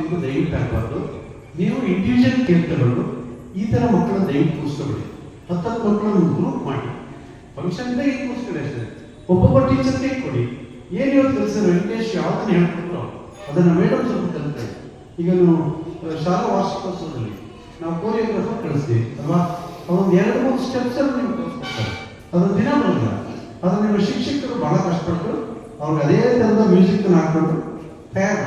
ಅಂತ ದಯವಿಟ್ಟು ಆಗಬಾರ್ದು ನೀವು ಇಂಡಿವಿಜುವಲ್ ಕೇರ್ ತಗೊಂಡು ಈ ಥರ ಮಕ್ಕಳ ದಯವಿಟ್ಟು ಕೂರಿಸ್ಕೊಬೇಡಿ. ಹತ್ತತ್ತು ಮಕ್ಕಳನ್ನ ಗ್ರೂಪ್ ಮಾಡಿ. ಈಗ ಕೂರಿಸ್ಕೊಳ್ಳಿ ಅಷ್ಟೇ. ಒಬ್ಬೊಬ್ಬ ಟೀಚರ್ಗೆ ಕೊಡಿ. ಏನು ಇವತ್ತು ಕೆಲಸ ವೆಂಕಟೇಶ್ ಯಾವ್ದನ್ನ ಹೇಳ್ಕೊಟ್ರು ಅದನ್ನು ಮೇಡಮ್ ಸ್ವಲ್ಪ ಕಲಿತಾರೆ ಈಗ ನಾವು ಶಾಲಾ ವಾರ್ಷಿಕೋತ್ಸವದಲ್ಲಿ ನಾವು ಕೋರಿಯೋಗ್ರಾಫರ್ ಕಳಿಸ್ತೀವಿ, ಅಲ್ವಾ? ಅದೊಂದು ಎರಡು, ಮೂರು ಸ್ಟೆಪ್ಸ್ ಅನ್ನು ನೀವು ಕಲಿಸ್ಕೊಡ್ತಾರೆ ಅದೊಂದು ದಿನ ಬರಲ್ಲ ಅದು ನಿಮ್ಮ ಶಿಕ್ಷಕರು ಬಹಳ ಕಷ್ಟಪಟ್ಟು ಅವ್ರಿಗೆ ಅದೇ ಥರದ ಮ್ಯೂಸಿಕ್ ಹಾಕೊಂಡು ತಯಾರು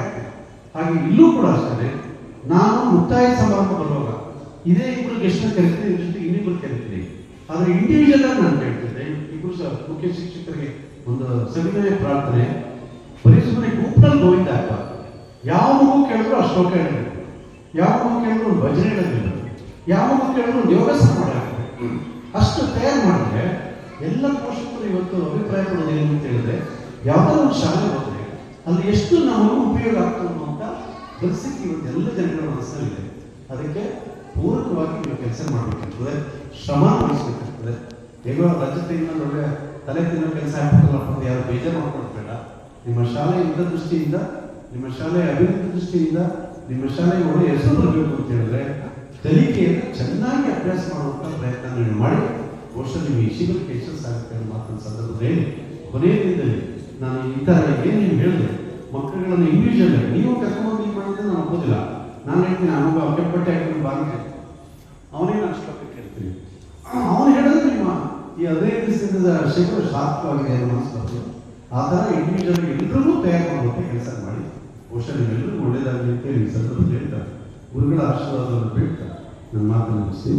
ಮಾಡ್ತಾರೆ ಹಾಗೆ ಇಲ್ಲೂ ಕೂಡ ಅಷ್ಟೇ ನಾನು ಮುಕ್ತಾಯ ಸಮಾರಂಭ ಬರುವಾಗ ಇದೇ ಇಬ್ಬರು ಗೆಸ್ಟ್ನ ಕರಿತೀನಿ ಜೊತೆ ಇನ್ನಿಬ್ಬರು ಕರಿತೀನಿ. ಆದರೆ ಇಂಡಿವಿಜುವಲ್ ಆಗಿ ನಾನು ಹೇಳ್ತಿದ್ದೆ ಇಬ್ಬರು ಸಹ ಮುಖ್ಯ ಶಿಕ್ಷಕರಿಗೆ ಒಂದು ಸವಿನಯ ಪ್ರಾರ್ಥನೆ. ಬರೀ ಸುಮ್ಮನೆ ಗುಂಪಲ್ಲಿ ಗೋವಿಂದ ಅಪ್ಪ ಯಾವ ಮಗು ಕೇಳಿದ್ರು ಶ್ಲೋಕ ಹೇಳಬೇಕು ಯಾವ ಮಗು ಕೇಳಿದ್ರು ಒಂದು ಭಜನೆ ಹೇಳಬೇಕು ಯಾವ ಮಗು ಕೇಳಿದ್ರು ಒಂದು ಮಾಡಬೇಕು ಅಷ್ಟು ತಯಾರು ಮಾಡಿದ್ರೆ ಎಲ್ಲ ಪೋಷಕರು ಇವತ್ತು ಅಭಿಪ್ರಾಯ ಕೊಡೋದು ಏನು ಅಂತ ಹೇಳಿದ್ರೆ, ಯಾವುದೋ ಒಂದು ಶಾಲೆ ಹೋದ್ರೆ ಅಲ್ಲಿ ಎಷ್ಟು ನಾವು ಉಪಯೋಗ ಆಗ್ತದೆ ಪರಿಸ್ಥಿತಿ ಇವತ್ತು ಎಲ್ಲ ಜನಗಳ ಮನಸ್ಸಲ್ಲಿದೆ. ಅದಕ್ಕೆ ಪೂರಕವಾಗಿ ನೀವು ಕೆಲಸ ಮಾಡಬೇಕಾಗ್ತದೆ, ಶ್ರಮ ವಹಿಸಬೇಕಾಗ್ತದೆ ಹೇಗೋ ರಜತೆಯಿಂದ ನೋಡಿದ್ರೆ ತಲೆ ತಿನ್ನೋ ಕೆಲಸ ಆಗ್ತದೆ ಅಂತ ಯಾರು ಬೇಜಾರು ಮಾಡ್ಕೊಳ್ಬೇಡ. ನಿಮ್ಮ ಶಾಲೆಯ ಹಿತದೃಷ್ಟಿಯಿಂದ ನಿಮ್ಮ ಶಾಲೆಯ ಅಭಿವೃದ್ಧಿ ದೃಷ್ಟಿಯಿಂದ, ನಿಮ್ಮ ಶಾಲೆಗೆ ಒಳ್ಳೆ ಹೆಸರು ಬರಬೇಕು ಅಂತ ಹೇಳಿದ್ರೆ, ಕಲಿಕೆಯನ್ನು ಚೆನ್ನಾಗಿ ಅಭ್ಯಾಸ ಮಾಡುವಂಥ ಪ್ರಯತ್ನ ನೀವು ಮಾಡಿ ವರ್ಷ ನಿಮ್ಮ ಈ ಶಿಬಿರಕ್ಕೆ ಯಶಸ್ಸು ಆಗುತ್ತೆ ಅನ್ನೋ ಮಾತನ್ನು ಸಂದರ್ಭದಲ್ಲಿ ಕೊನೆಯ ದಿನದಲ್ಲಿ ನಾನು ಈ ಥರ ಏನು ನೀವು ಹೇಳಿದೆ, ಮಕ್ಕಳುಗಳನ್ನು ಇಂಡಿವಿಜುವಲ್ ನೀವು ಕರ್ಕೊಂಡು ಮಾಡಿದ್ರೆ ನಾನು ಹೇಳ್ತೀನಿ ಅವನಿಗೆ ಅಪ್ಪೆಪಟ್ಟೆ ಹಾಕೊಂಡು ಬಾಗಿಲು ಅವನೇ ನಾನು ಶ್ಲೋಕ ಅವನು ಹೇಳಿದ್ರೆ ನಿಮ್ಮ ಈ ಹದಿನೈದು ದಿವಸದಿಂದ ಶಿಬಿರ ಸಾರ್ಥಕವಾಗಿದೆ ಅನ್ನೋ ಮನಸ್ಸು. ಬರ್ತದೆ ಆ ಥರ ಇಂಡಿವಿಜುವಲ್ ಎಲ್ಲರಿಗೂ ತಯಾರು ಮಾಡುವಂತೆ ಕೆಲಸ ಮಾಡಿ. ಬಹುಶಃ ನೀವೆಲ್ಲರಿಗೂ ಒಳ್ಳೇದಾಗಲಿ ಅಂತ ಈ ಸಂದರ್ಭದಲ್ಲಿ ಹೇಳ್ತಾರೆ. ಗುರುಗಳ ಆಶೀರ್ವಾದವನ್ನು ಬೇಡ್ತಾರೆ. ನನ್ನ ಮಾತನ್ನು ಶ್ರೀ